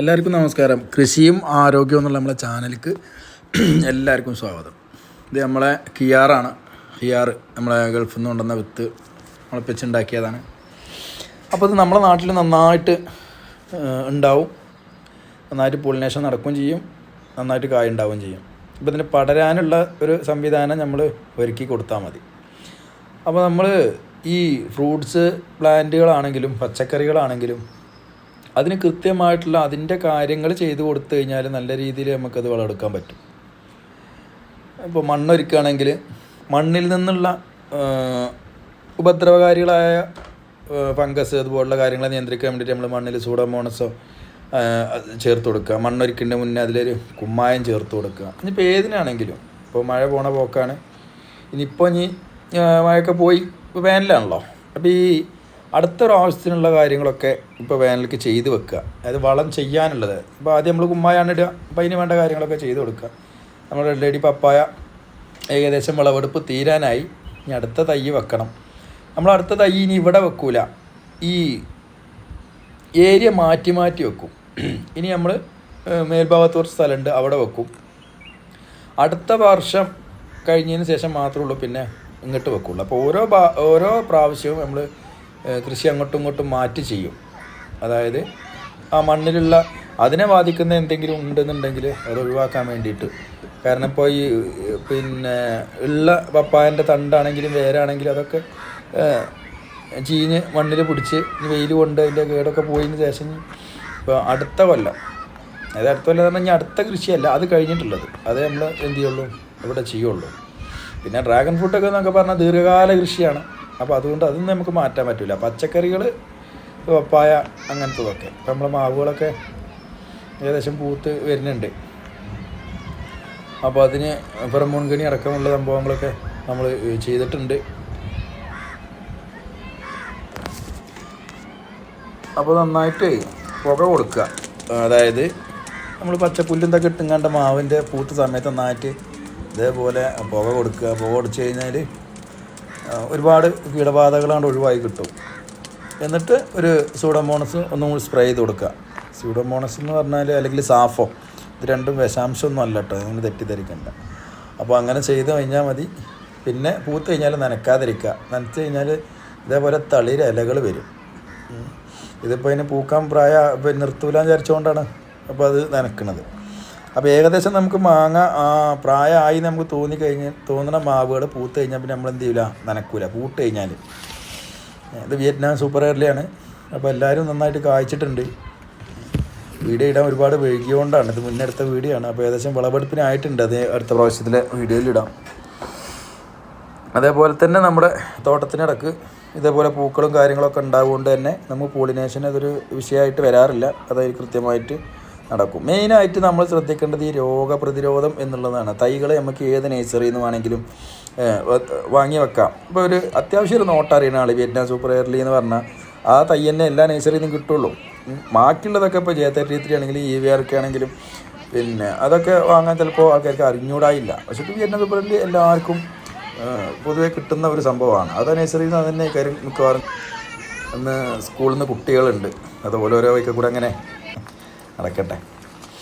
എല്ലാവർക്കും നമസ്കാരം. കൃഷിയും ആരോഗ്യവും എന്നുള്ള നമ്മളെ ചാനലിക്ക് എല്ലാവർക്കും സ്വാഗതം. ഇത് നമ്മളെ കിയാറാണ് കിയാർ നമ്മളെ ഗൾഫിൽ നിന്ന് കൊണ്ടുവന്ന വിത്ത് മുളപ്പിച്ചുണ്ടാക്കിയതാണ് അപ്പോൾ ഇത് നമ്മളെ നാട്ടിൽ നന്നായിട്ട് ഉണ്ടാവും. നന്നായിട്ട് പോളിനേഷൻ നടക്കുകയും ചെയ്യും. നന്നായിട്ട് കായ ഉണ്ടാവുകയും ചെയ്യും. അപ്പോൾ ഇതിന് പടരാനുള്ള ഒരു സംവിധാനം നമ്മൾ ഒരുക്കി കൊടുത്താൽ മതി. അപ്പോൾ നമ്മൾ ഈ ഫ്രൂട്ട്സ് പ്ലാന്റുകളാണെങ്കിലും പച്ചക്കറികളാണെങ്കിലും അതിന് കൃത്യമായിട്ടുള്ള അതിന്റെ കാര്യങ്ങൾ ചെയ്തു കൊടുത്തു കഴിഞ്ഞാൽ നല്ല രീതിയിൽ നമുക്കത് വളമെടുക്കാൻ പറ്റും. ഇപ്പോൾ മണ്ണൊരുക്കുകയാണെങ്കിൽ മണ്ണിൽ നിന്നുള്ള ഉപദ്രവകാരികളായ ഫംഗസ് അതുപോലുള്ള കാര്യങ്ങളെ നിയന്ത്രിക്കാൻ വേണ്ടിയിട്ട് നമ്മൾ മണ്ണിൽ സൂഡോമോണസോ ചേർത്ത് കൊടുക്കുക. മണ്ണൊരുക്കിന്റെ മുന്നേ അതിലൊരു കുമ്മായം ചേർത്ത് കൊടുക്കുക. ഇനിയിപ്പോൾ ഏതിനാണെങ്കിലും ഇപ്പോൾ മഴ പോണ പോക്കാണ്. ഇനിയിപ്പോൾ ഇനി മഴയൊക്കെ പോയി ഇപ്പോൾ വേനലാണല്ലോ. അപ്പോൾ ഈ അടുത്ത പ്രാവശ്യത്തിനുള്ള കാര്യങ്ങളൊക്കെ ഇപ്പോൾ വേനലിക്ക് ചെയ്ത് വെക്കുക. അതായത് വളം ചെയ്യാനുള്ളത്. ഇപ്പോൾ ആദ്യം നമ്മൾ കുമ്മായാണ് ഇടുക. അപ്പോൾ അതിന് വേണ്ട കാര്യങ്ങളൊക്കെ ചെയ്ത് കൊടുക്കുക. നമ്മൾ റെഡി പപ്പായ ഏകദേശം വിളവെടുപ്പ് തീരാനായി. ഇനി അടുത്ത തൈ വെക്കണം. നമ്മൾ അടുത്ത തൈ ഇനി ഇവിടെ വെക്കൂല. ഈ ഏരിയ മാറ്റി മാറ്റി വെക്കും. ഇനി നമ്മൾ മേൽഭാഗത്ത് കുറച്ച് സ്ഥലമുണ്ട് അവിടെ വെക്കും. അടുത്ത വർഷം കഴിഞ്ഞതിന് ശേഷം മാത്രമേ ഉള്ളൂ പിന്നെ ഇങ്ങോട്ട് വെക്കുള്ളൂ. അപ്പോൾ ഓരോ ഓരോ പ്രാവശ്യവും നമ്മൾ കൃഷി അങ്ങോട്ടും ഇങ്ങോട്ടും മാറ്റി ചെയ്യും. അതായത് ആ മണ്ണിലുള്ള അതിനെ ബാധിക്കുന്ന എന്തെങ്കിലും ഉണ്ടെന്നുണ്ടെങ്കിൽ അത് ഒഴിവാക്കാൻ വേണ്ടിയിട്ട്. കാരണം ഇപ്പോൾ ഈ പിന്നെ ഉള്ള പപ്പായന്റെ തണ്ടാണെങ്കിലും വേരാണെങ്കിലും അതൊക്കെ ചീഞ്ഞ് മണ്ണിൽ പിടിച്ച് വെയിൽ കൊണ്ട് അതിന്റെ കേടൊക്കെ പോയതിന് ശേഷം ഇപ്പോൾ അടുത്ത കൊല്ലം അതായത് അടുത്ത കൊല്ലം പറഞ്ഞാൽ അടുത്ത കൃഷിയല്ല അത് കഴിഞ്ഞിട്ടുള്ളത്. അത് നമ്മൾ എന്ത് ചെയ്യുള്ളൂ? ഇവിടെ ചെയ്യുള്ളൂ. പിന്നെ ഡ്രാഗൺ ഫ്രൂട്ടൊക്കെ എന്നൊക്കെ പറഞ്ഞാൽ ദീർഘകാല കൃഷിയാണ്. അപ്പോൾ അതുകൊണ്ട് അതൊന്നും നമുക്ക് മാറ്റാൻ പറ്റില്ല പച്ചക്കറികൾ പപ്പായ അങ്ങനത്തതൊക്കെ. ഇപ്പം നമ്മളെ മാവുകളൊക്കെ ഏകദേശം പൂത്ത് വരുന്നുണ്ട്. അപ്പോൾ അതിന് ഫെറമോൺകണി അടക്കമുള്ള സംഭവങ്ങളൊക്കെ നമ്മൾ ചെയ്തിട്ടുണ്ട്. അപ്പോൾ നന്നായിട്ട് പുക കൊടുക്കുക. അതായത് നമ്മൾ പച്ചപ്പുല്ലും ഇതൊക്കെ കണ്ട മാവിന്റെ പൂത്ത സമയത്ത് നന്നായിട്ട് ഇതേപോലെ പുക കൊടുക്കുക. പുക കൊടുത്തു കഴിഞ്ഞാൽ ഒരുപാട് കീടബാധകളാണ്ട് ഒഴിവായി കിട്ടും. എന്നിട്ട് ഒരു സൂഡോമോണസ് ഒന്നും കൂടി സ്പ്രേ ചെയ്ത് കൊടുക്കുക. സ്യൂഡോമോണസ് എന്ന് പറഞ്ഞാൽ അല്ലെങ്കിൽ സാഫോ ഇത് രണ്ടും വിഷാംശമൊന്നും അല്ല കേട്ടോ നിങ്ങൾ തെറ്റിദ്ധരിക്കേണ്ട. അപ്പോൾ അങ്ങനെ ചെയ്ത് കഴിഞ്ഞാൽ മതി. പിന്നെ പൂത്ത് കഴിഞ്ഞാൽ നനക്കാതിരിക്കുക. നനച്ച് കഴിഞ്ഞാൽ ഇതേപോലെ തളിര ഇലകൾ വരും. ഇതിപ്പോൾ അതിന് പൂക്കാൻ പ്രായ നിർത്തൂലാന്ന് വിചാരിച്ചുകൊണ്ടാണ് അപ്പോൾ അത് നനക്കണത്. അപ്പോൾ ഏകദേശം നമുക്ക് മാങ്ങ പ്രായമായി നമുക്ക് തോന്നി കഴിഞ്ഞ് തോന്നുന്ന മാവുകൾ പൂത്ത് കഴിഞ്ഞാൽ പിന്നെ നമ്മൾ എന്ത് ചെയ്യില്ല നനക്കൂല പൂട്ട് കഴിഞ്ഞാൽ ഇത് വിയറ്റ്നാം സൂപ്പർ എയർലിയാണ് അപ്പോൾ എല്ലാവരും നന്നായിട്ട് കായ്ച്ചിട്ടുണ്ട്. വീഡിയോ ഇടാൻ ഒരുപാട് വൈകിയോണ്ടാണ്. ഇത് മുന്നെടുത്ത വീഡിയോ ആണ് അപ്പോൾ ഏകദേശം വിളവെടുപ്പിനായിട്ടുണ്ട്. അത് അടുത്ത പ്രാവശ്യത്തിലെ വീഡിയോയിൽ ഇടാം. അതേപോലെ തന്നെ നമ്മുടെ തോട്ടത്തിനിടക്ക് ഇതേപോലെ പൂക്കളും കാര്യങ്ങളൊക്കെ ഉണ്ടാവുകൊണ്ട് തന്നെ നമുക്ക് പോളിനേഷൻ അതൊരു വിഷയമായിട്ട് വരാറില്ല. അതായത് കൃത്യമായിട്ട് നടക്കും. മെയിനായിട്ട് നമ്മൾ ശ്രദ്ധിക്കേണ്ടത് ഈ രോഗപ്രതിരോധം എന്നുള്ളതാണ്. തൈകൾ നമുക്ക് ഏത് നേഴ്സറിയിൽ നിന്ന് വേണമെങ്കിലും വാങ്ങി വെക്കാം. ഇപ്പോൾ ഒരു അത്യാവശ്യം ഒരു നോട്ട് അറിയണ ആൾ വിയറ്റ്നാം സൂപ്പർ എയർലി എന്ന് പറഞ്ഞാൽ ആ തൈ തന്നെ എല്ലാ നേഴ്സറിയിൽ നിന്നും കിട്ടുള്ളൂ. ബാക്കിയുള്ളതൊക്കെ ഇപ്പോൾ ജെ തേർട്ടി ത്രീ ആണെങ്കിലും ഇ വി ആർക്ക് ആണെങ്കിലും പിന്നെ അതൊക്കെ വാങ്ങാൻ ചിലപ്പോൾ ആൾക്കാർക്ക് അറിഞ്ഞൂടായില്ല. പക്ഷേ ഇപ്പോൾ വിയറ്റ്നാം സൂപ്പർ എയർലി എല്ലാവർക്കും പൊതുവേ കിട്ടുന്ന ഒരു സംഭവമാണ്. അത് നേഴ്സറിയിൽ നിന്ന് തന്നെ കാര്യം മിക്കവാറും അന്ന് സ്കൂളിൽ നിന്ന് കുട്ടികളുണ്ട്. അതുപോലെ ഓരോ വൈക്കൂടെ അങ്ങനെ നടക്കട്ടെ.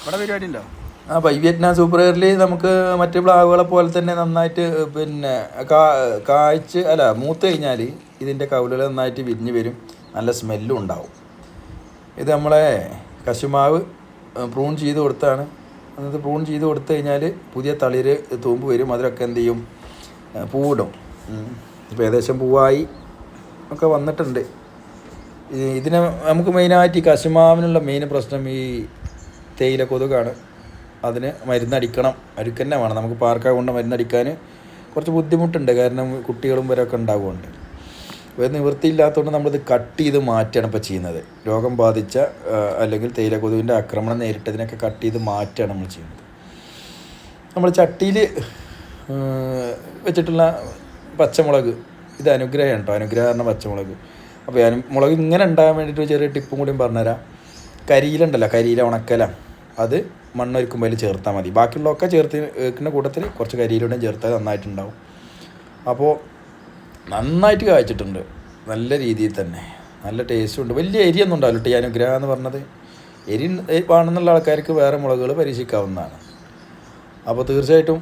ഇവിടെ പരിപാടി ഉണ്ടോ ആ പൈ വിയറ്റ്നാം സൂപ്പർ എയറിൽ നമുക്ക് മറ്റ് പ്ലാവുകളെ പോലെ തന്നെ നന്നായിട്ട് പിന്നെ കാ കായ്ച്ച് അല്ല മൂത്ത് കഴിഞ്ഞാൽ ഇതിന്റെ കവിളുകൾ നന്നായിട്ട് വിരിഞ്ഞ് വരും. നല്ല സ്മെല്ലും ഉണ്ടാവും. ഇത് നമ്മളെ കശുമാവ് പ്രൂൺ ചെയ്ത് കൊടുത്താണ്. എന്നിട്ട് പ്രൂൺ ചെയ്ത് കൊടുത്തു കഴിഞ്ഞാൽ പുതിയ തളിര് തൂമ്പ് വരും. അതിലൊക്കെ എന്ത് ചെയ്യും? പൂവിടും. ഇപ്പോൾ ഏകദേശം പൂവായി ഒക്കെ വന്നിട്ടുണ്ട്. ഈ ഇതിന് നമുക്ക് മെയിനായിട്ട് ഈ കശുമാവിനുള്ള മെയിൻ പ്രശ്നം ഈ തേയില കൊതുകാണ്. അതിന് മരുന്നടിക്കണം. അടിക്കന്നെ വേണം നമുക്ക് പാർക്ക കൊണ്ട് മരുന്നടിക്കാൻ കുറച്ച് ബുദ്ധിമുട്ടുണ്ട്. കാരണം കുട്ടികളും വരെയൊക്കെ ഉണ്ടാകുന്നുണ്ട് വേറെ നിവൃത്തിയില്ലാത്തതുകൊണ്ട് നമ്മളിത് കട്ട് ചെയ്ത് മാറ്റുകയാണ് ഇപ്പോൾ ചെയ്യുന്നത്. രോഗം ബാധിച്ച അല്ലെങ്കിൽ തേയില കൊതുവിന്റെ ആക്രമണം നേരിട്ടതിനൊക്കെ കട്ട് ചെയ്ത് മാറ്റുകയാണ് നമ്മൾ ചെയ്യുന്നത്. നമ്മൾ ചട്ടിയിൽ വെച്ചിട്ടുള്ള പച്ചമുളക്. ഇത് അനുഗ്രഹം കേട്ടോ. അനുഗ്രഹം പറഞ്ഞ പച്ചമുളക്. അപ്പോൾ ഞാൻ മുളക് ഇങ്ങനെ ഉണ്ടാകാൻ വേണ്ടിയിട്ട് ഒരു ചെറിയ ടിപ്പും കൂടിയും പറഞ്ഞുതരാം. കരിയിലുണ്ടല്ലോ കരിയില ഉണക്കല. അത് മണ്ണൊരുക്കുമ്പോൾ അതിൽ ചേർത്താൽ മതി. ബാക്കിയുള്ളതൊക്കെ ചേർത്ത് വെക്കുന്ന കൂട്ടത്തിൽ കുറച്ച് കരിയിലൂടെയും ചേർത്താൽ നന്നായിട്ടുണ്ടാവും. അപ്പോൾ നന്നായിട്ട് കായ്ച്ചിട്ടുണ്ട്. നല്ല രീതിയിൽ തന്നെ. നല്ല ടേസ്റ്റും ഉണ്ട്. വലിയ എരിയൊന്നും ഉണ്ടാവില്ല. കേട്ടോ അനുഗ്രഹം എന്ന് പറഞ്ഞത് എരി വേണമെന്നുള്ള ആൾക്കാർക്ക് വേറെ മുളകുകൾ പരീക്ഷിക്കാവുന്നതാണ്. അപ്പോൾ തീർച്ചയായിട്ടും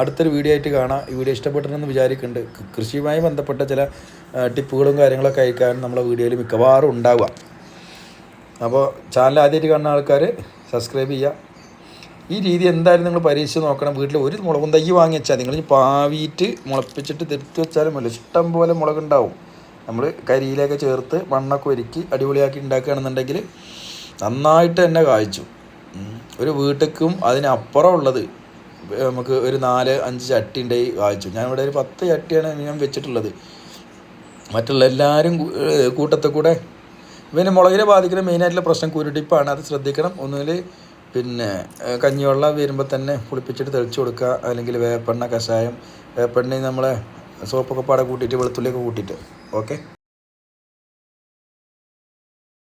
അടുത്തൊരു വീഡിയോ ആയിട്ട് കാണാം. ഈ വീഡിയോ ഇഷ്ടപ്പെട്ടിട്ടുണ്ടെന്ന് വിചാരിക്കുന്നുണ്ട് കൃഷിയുമായി ബന്ധപ്പെട്ട ചില ടിപ്പുകളും കാര്യങ്ങളൊക്കെ അയക്കാൻ നമ്മളെ വീഡിയോയിൽ മിക്കവാറും ഉണ്ടാവുക. അപ്പോൾ ചാനൽ ആദ്യമായിട്ട് കാണുന്ന ആൾക്കാർ സബ്സ്ക്രൈബ് ചെയ്യുക. ഈ രീതി എന്തായാലും നിങ്ങൾ പരീക്ഷിച്ച് നോക്കണം. വീട്ടിൽ ഒരു മുളകും തൈ വാങ്ങി വെച്ചാൽ നിങ്ങൾ പാവിയിട്ട് മുളപ്പിച്ചിട്ട് തിരുത്തി വെച്ചാലും മതി. ഇഷ്ടം പോലെ മുളകുണ്ടാവും. നമ്മൾ കരിയിലൊക്കെ ചേർത്ത് മണ്ണൊക്കെ ഒരുക്കി അടിപൊളിയാക്കി ഉണ്ടാക്കുകയാണെന്നുണ്ടെങ്കിൽ നന്നായിട്ട് തന്നെ കായ്ച്ചു. ഒരു വീട്ടിലേക്കും അതിനപ്പുറം ഉള്ളത് നമുക്ക് ഒരു നാല് അഞ്ച് ചട്ടി ഉണ്ടായി കായ്ച്ചു ഞാൻ ഇവിടെ ഒരു പത്ത് ചട്ടിയാണ് ഞാൻ വെച്ചിട്ടുള്ളത്. മറ്റുള്ള എല്ലാവരും കൂട്ടത്തിൽ കൂടെ. പിന്നെ മുളകിനെ ബാധിക്കുന്ന മെയിനായിട്ടുള്ള പ്രശ്നം കുരുടിപ്പാണ്. അത് ശ്രദ്ധിക്കണം. ഒന്നുകിൽ പിന്നെ കഞ്ഞിവെള്ളം വരുമ്പോൾ തന്നെ പുളിപ്പിച്ചിട്ട് തെളിച്ച് കൊടുക്കുക. അല്ലെങ്കിൽ വേപ്പെണ്ണ കഷായം. വേപ്പെണ്ണ നമ്മളെ സോപ്പൊക്കെ പാടെ കൂട്ടിയിട്ട് വെളുത്തുള്ളിയൊക്കെ കൂട്ടിയിട്ട്. ഓക്കെ?